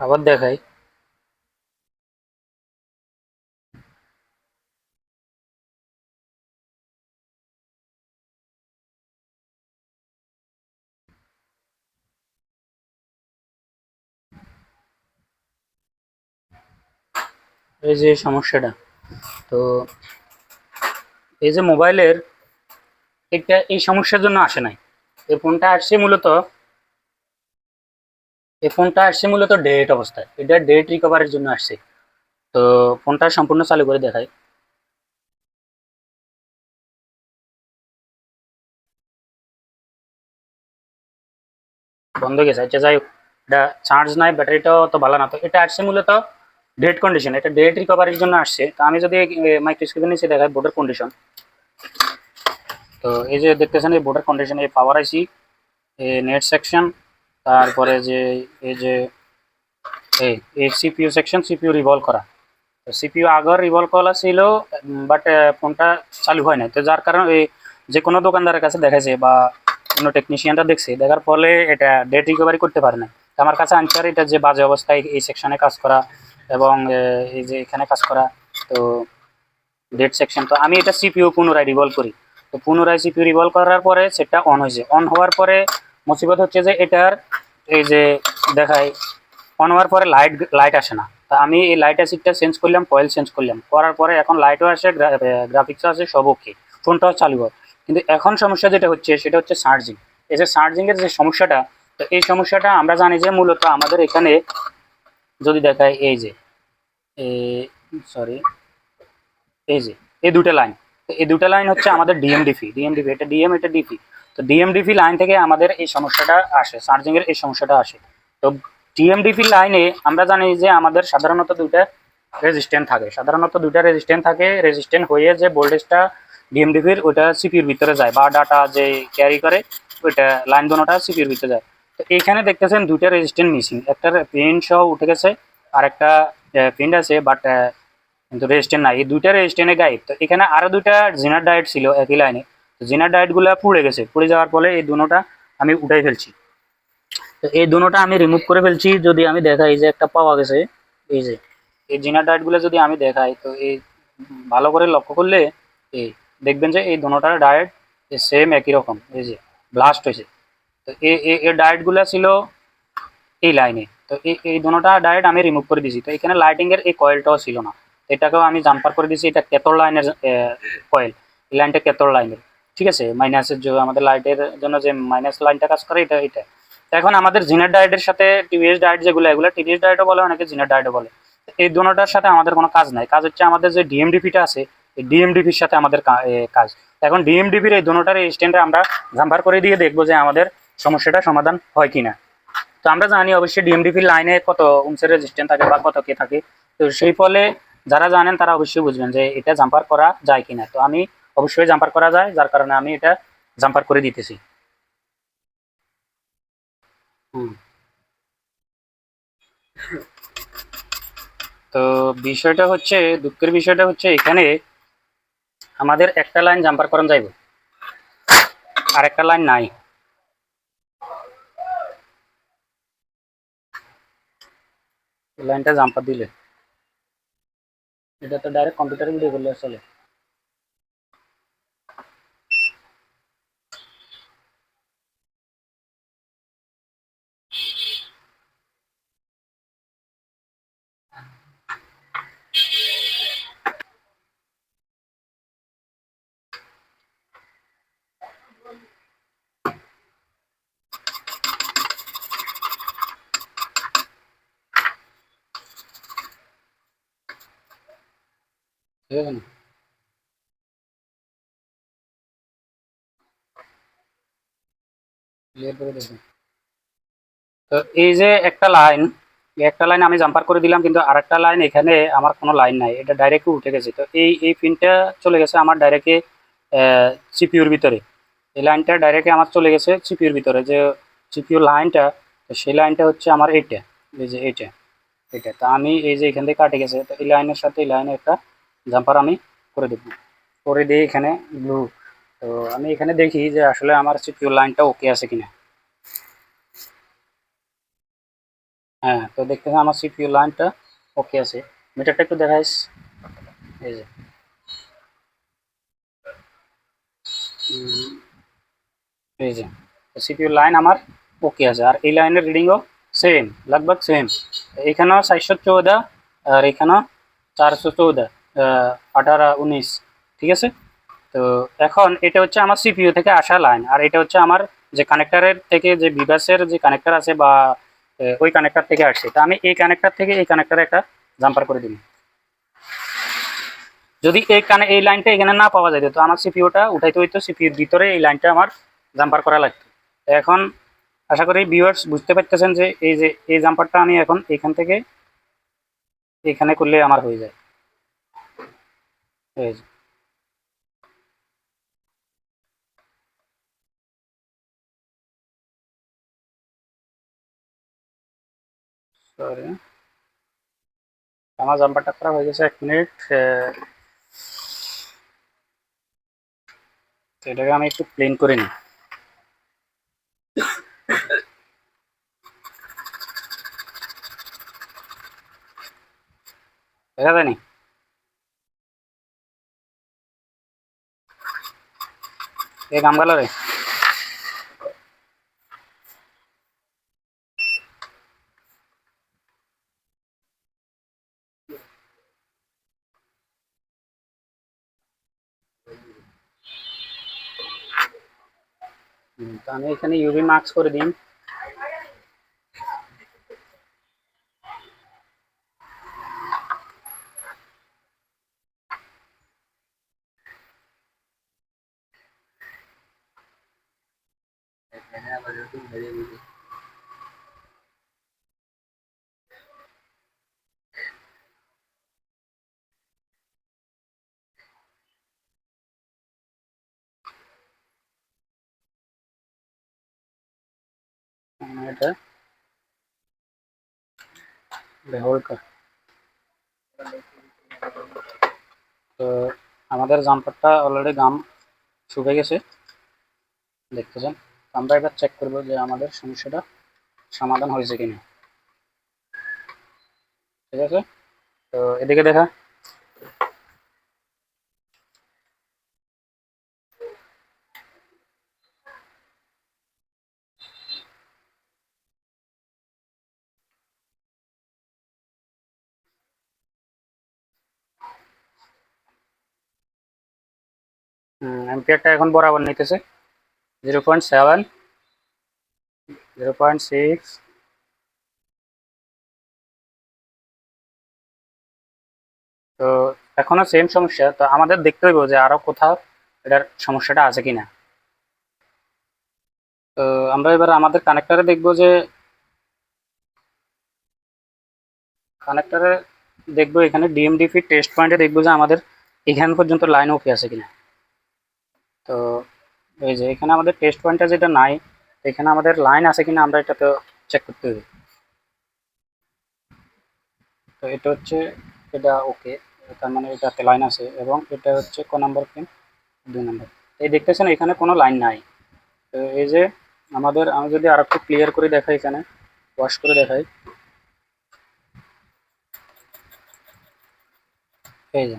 আবার দেখাই। এই যে সমস্যাটা, তো এই যে মোবাইলের, এটা এই সমস্যার জন্য আসে নাই। এই ফোনটা আসছে মূলত এই ফোনটা আসছে মূলত ডেট অবস্থায়। এটা ডেট রিকভারের জন্য আসছে। তো ফোনটা সম্পূর্ণ চালু করে দেখাই। বন্ধ গেছে। আচ্ছা যাই এটা চার্জ নাই ব্যাটারিটাও তো ভালো না। তো এটা আসছে মূলত ডেট কন্ডিশন এটা ডেট রিকভারির জন্য আসছে। তো আমি যদি মাইক্রোস্কোপের নিচে দেখাই বোর্ডের কন্ডিশন তো এই যে দেখতেছেন, এই বোর্ডের কন্ডিশন এই পাওয়ার আইসি নেট সেকশন তারপরে যে এই যে, এই এই সিপিইউ সেকশন সিপিইউ রিভলভ করা। তো সিপিইউ আগর রিভলভ করা ছিল বাট ফোনটা চালু হয় না তো যার কারণে এই যে কোনো দোকানদারের কাছে দেখাইছে বা কোনো টেকনিশিয়ানটা দেখছে, দেখার ফলে এটা ডেট রিকভারি করতে পারে না আমার কাছে আনসার এটা যে বাজে অবস্থায় এই সেকশনে কাজ করা এবং এই যে এখানে কাজ করা। তো ডেট সেকশন তো আমি এটা সিপিইউ পুনরায় রিভলভ করি। তো পুনরায় সিপিইউ রিভলভ করার পরে সেটা অন হয়েছে। অন হওয়ার পরে মুসিবত হচ্ছে যে এটার এই যে দেখায় অন হওয়ার পরে লাইট লাইট আসে না। তা আমি এই লাইট অ্যাসিডটা চেঞ্জ করলাম কয়েল চেঞ্জ করলাম। করার পরে এখন লাইটও আসে গ্রাফিক্সও আসে, সব ওকে ফোনটাও চালু হয় কিন্তু এখন সমস্যা যেটা হচ্ছে, সেটা হচ্ছে চার্জিং এই যে চার্জিংয়ের যে সমস্যাটা, তো এই সমস্যাটা আমরা জানি যে মূলত আমাদের এখানে যদি দেখায় এই যে সরি এই যে, এই দুটো লাইন এই দুটো লাইন হচ্ছে আমাদের ডিএমডিপি ডিএমডিপি এটা ডিএম এটা ডিপি তো ডিএমডিপি লাইন থেকে আমাদের এই সমস্যাটা আসে চার্জিংয়ের এই সমস্যাটা আসে। তো ডিএমডিপি লাইনে আমরা জানি যে আমাদের সাধারণত দুইটা রেজিস্ট্যান্ট থাকে। সাধারণত দুইটা রেজিস্ট্যান্ট থাকে। রেজিস্ট্যান্ট হয়ে যে ভোল্টেজটা ডিএমডিপির ওইটা সিপির ভিতরে যায় বা ডাটা যে ক্যারি করে, ওইটা লাইন দোনোটা সিপির ভিতরে যায়। তো এইখানে দেখতেছেন দুইটা রেজিস্ট্যান্ট মিসিং একটা প্রিন্ট সহ উঠে গেছে আর একটা প্রিন্ট আছে বাট কিন্তু রেজিস্ট্যান্ট নাই। এই দুইটা রেজিস্ট্যান্টে গাইব তো এখানে আরও দুইটা জিনার ডায়েট ছিল একই লাইনে জিনার ডায়েটগুলো পুড়ে গেছে, পুড়ে যাওয়ার ফলে এই দুটোটা আমি উঠাই ফেলছি। তো এই দুটোটা আমি রিমুভ করে ফেলছি, যদি আমি দেখাই যে একটা পাওয়া গেছে, এই যে, এই জিনার ডায়েটগুলো যদি আমি দেখাই, তো এই ভালো করে লক্ষ্য করলে এই দেখবেন যে এই দুটোটার ডায়েট সেম একই রকম, এই যে ব্লাস্ট হয়েছে। তো এই এই- ডায়েটগুলো ছিল এই লাইনে তো এই এই দুটোটা ডায়েট আমি রিমুভ করে দিয়েছি। তো এখানে লাইটিং এর এই কয়েলটাও ছিল না। এটাকেও আমি জাম্পার করে দিয়েছি, এটা কেতর লাইনের কয়েল এই লাইনটা কেতর লাইনের ঠিক আছে? মাইনাসের যে আমাদের লাইটের জন্য যে মাইনাস লাইনটা কাজ করে, এটা এটা এখন আমাদের জিনার ডায়েটের সাথে টিভিএস ডায়েট যেগুলো, এগুলো টিভিএস ডায়েটও বলে, অনেকে জিনার ডায়েটও বলে। এই দুটোটার সাথে আমাদের কোনো কাজ নাই। কাজ হচ্ছে আমাদের যে ডিএমডিপিটা আছে, এই ডিএমডিপির সাথে আমাদের কা- কাজ। এখন ডিএমডিপির এই দুটোটার স্ট্যান্ডে আমরা জাম্পার করে দিয়ে দেখব যে আমাদের সমস্যাটা সমাধান হয় কিনা। তো আমরা জানি অবশ্যই ডিএমডিপির লাইনে কত উমসের রেজিস্ট্যান্ট থাকে বা কত কে থাকে। তো সেই ফলে যারা জানেন তারা অবশ্যই বুঝবেন যে এটা জাম্পার করা যায় কিনা। তো আমি অবশ্যই জাম্পার করা যায় যার কারণে আমি এটা জাম্পার করে দিতেছি। তো বিষয়টা হচ্ছে দুঃখের বিষয়টা হচ্ছে এখানে আমাদের একটা লাইন জাম্পার করান যাইব। আর একটা লাইন নাই। লাইনটা জাম্পার দিলে। এটা তো ডাইরেক্ট কম্পিউটারে ভিডিও করলে চলে। তো এই যে একটা লাইন একটা লাইন আমি জাম্পার করে দিলাম, কিন্তু আরেকটা লাইন এখানে আমার কোনো লাইন নাই, এটা ডাইরেক্টলি উঠে গেছে। তো এই এই পিনটা চলে গেছে আমার ডাইরেক্টে সিপিউর ভিতরে। এই লাইনটা ডাইরেক্টলি আমার চলে গেছে সিপিউর ভিতরে, যে সিপিউর লাইনটা তো সেই লাইনটা হচ্ছে আমার এইটা, এই যে এইটা এটা তো আমি এই যে এখান থেকে কাটে গেছে, তো এই লাইনের সাথে এই লাইনে একটা জাম্পার আমি করে দেখব করে দিয়ে এখানে ব্লু তো আমি এখানে দেখি যে আসলে আমার সিপিউ লাইনটা ওকে আছে কিনা। হ্যাঁ তো দেখতে আমার সিপিউ লাইনটা ওকে আছে। মিটারটা একটু দেখাইস এই যে। এই যে। সিপিউ লাইন আমার ওকে আছে। আর এই লাইনের রিডিংও সেম লগভগ সেম এখানেও চারশো চৌদহ আর এখানেও চারশো চৌদহ আঠারো উনিশ, ঠিক আছে? তো এখন এটা হচ্ছে আমার সিপিইউ থেকে আসা লাইন আর এটা হচ্ছে আমার যে কানেক্টারের থেকে যে বিভাসের যে কানেক্টার আছে বা ওই কানেক্টার থেকে আসছে। তা আমি এই কানেক্টার থেকে এই কানেক্টারে একটা জাম্পার করে দিই যদি এই কানে, এই লাইনটা এখানে না পাওয়া যায় তো আমার সিপিইউটা উঠাইতে হইতো সিপিইউর ভিতরে এই লাইনটা আমার জাম্পার করা লাগতো। এখন আশা করি ভিউয়ার্স বুঝতে পারতেছেন যে এই যে, এই জাম্পারটা আমি এখন এখান থেকে, এখানে করলে আমার হয়ে যায়। এই। সরি আমার জাম্পারটা করা হয়ে গেছে, এক মিনিট। এটাকে আমি একটু প্লেন করে নিই। দেখা যায়নি? এ কাম গেল রে। তাহলে এখানে ইউভি মার্কস করে দিন এটা। কর। তো আমাদের জাম্পারটা অলরেডি গাম শুকে গেছে। দেখতেছেন আমরা এবার চেক করব যে আমাদের সমস্যাটা সমাধান হয়েছে কিনা। ঠিক আছে? তো এদিকে দেখা। এম্পিয়ারটা এখন বরাবর নিতেছে। Zero point seven zero point six তো এখনও সেম সমস্যা। তো আমাদের দেখতে হইব যে আরও কোথাও এটার সমস্যাটা আছে কিনা। তো আমরা এবার আমাদের কানেক্টারে দেখব যে কানেক্টারে দেখব এখানে ডিএমডিপি টেস্ট পয়েন্টে দেখব যে আমাদের এখান পর্যন্ত লাইন ওকে আছে কিনা। তো এই যে এখানে আমাদের টেস্ট পয়েন্টটা যেটা নাই, এখানে আমাদের লাইন আছে কিনা আমরা এটাতে চেক করতে হবে। তো এটা হচ্ছে, এটা ওকে তার মানে এটাতে লাইন আছে এবং এটা হচ্ছে ক নাম্বার পিন দুই নাম্বার এই দেখতেছেন এখানে কোনো লাইন নাই। তো এই যে আমাদের, আমি যদি আর একটু ক্লিয়ার করে দেখাই এখানে ওয়াশ করে দেখাই। এই যে,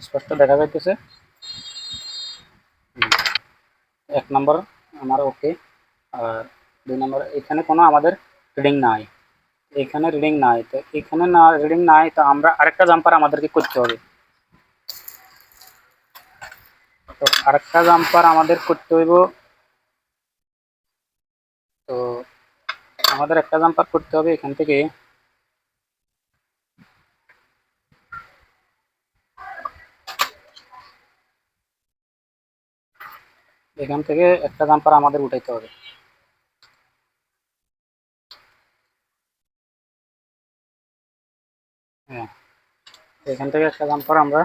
স্পষ্ট দেখা যাইতেছে। এক নম্বর আমার ওকে আর দুই নম্বর, এখানে কোনো আমাদের রিডিং নাই। এখানে রিডিং নাই। তো এখানে না রিডিং নাই, তো আমরা আরেকটা জাম্পার আমাদেরকে করতে হবে। তো আরেকটা জাম্পার আমাদের করতে হইব। তো আমাদের একটা জাম্পার করতে হবে এখান থেকে। এখান থেকে একটা জাম্পার আমাদের উঠাইতে হবে। হ্যাঁ এখান থেকে একটা জাম্পার আমরা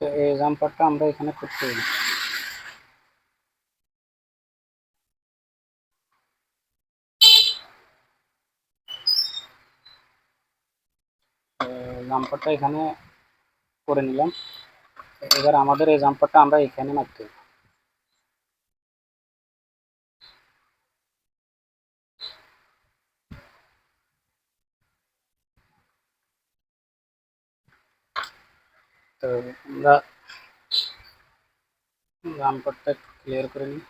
তো এই জাম্পারটা আমরা এখানে করতে পারি জাম্পারটা এখানে করে নিলাম। এবার আমাদের এই জাম্পারটা আমরা এখানে মারতে হবে। তো আমরা জাম্পারটা ক্লিয়ার করে নিই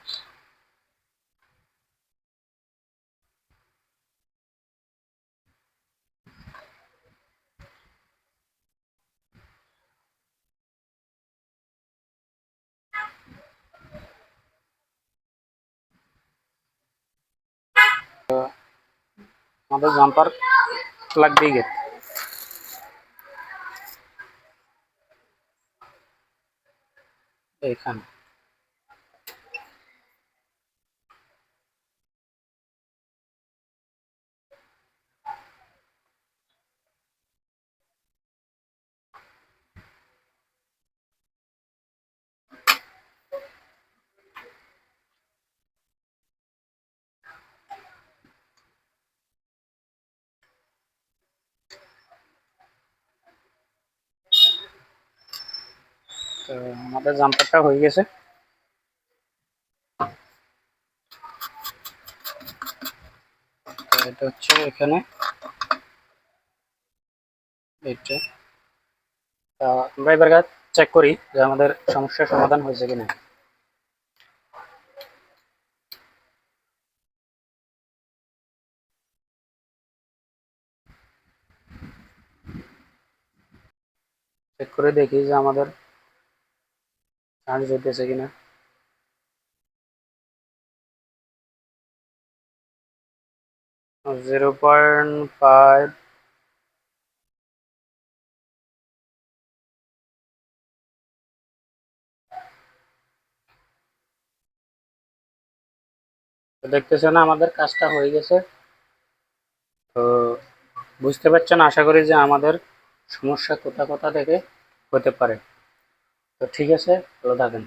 আমাদের জাম্পার เอ่ยคำ তো আমাদের জাম্পারটা হয়ে গেছে। এটা হচ্ছে এখানে। এইটা। আমরা এবার চেক করি যে আমাদের সমস্যার সমাধান হয়েছে কিনা। চেক করে দেখি যে আমাদের চার্জ হইতেছে কিনা। জিরো পয়েন্ট ফাইভ দেখতেছেন আমাদের কাজটা হয়ে গেছে। তো বুঝতে পারছেন, আশা করি যে আমাদের সমস্যা কোথা কোথা থেকে হতে পারে। তো ঠিক আছে ভালো থাকেন।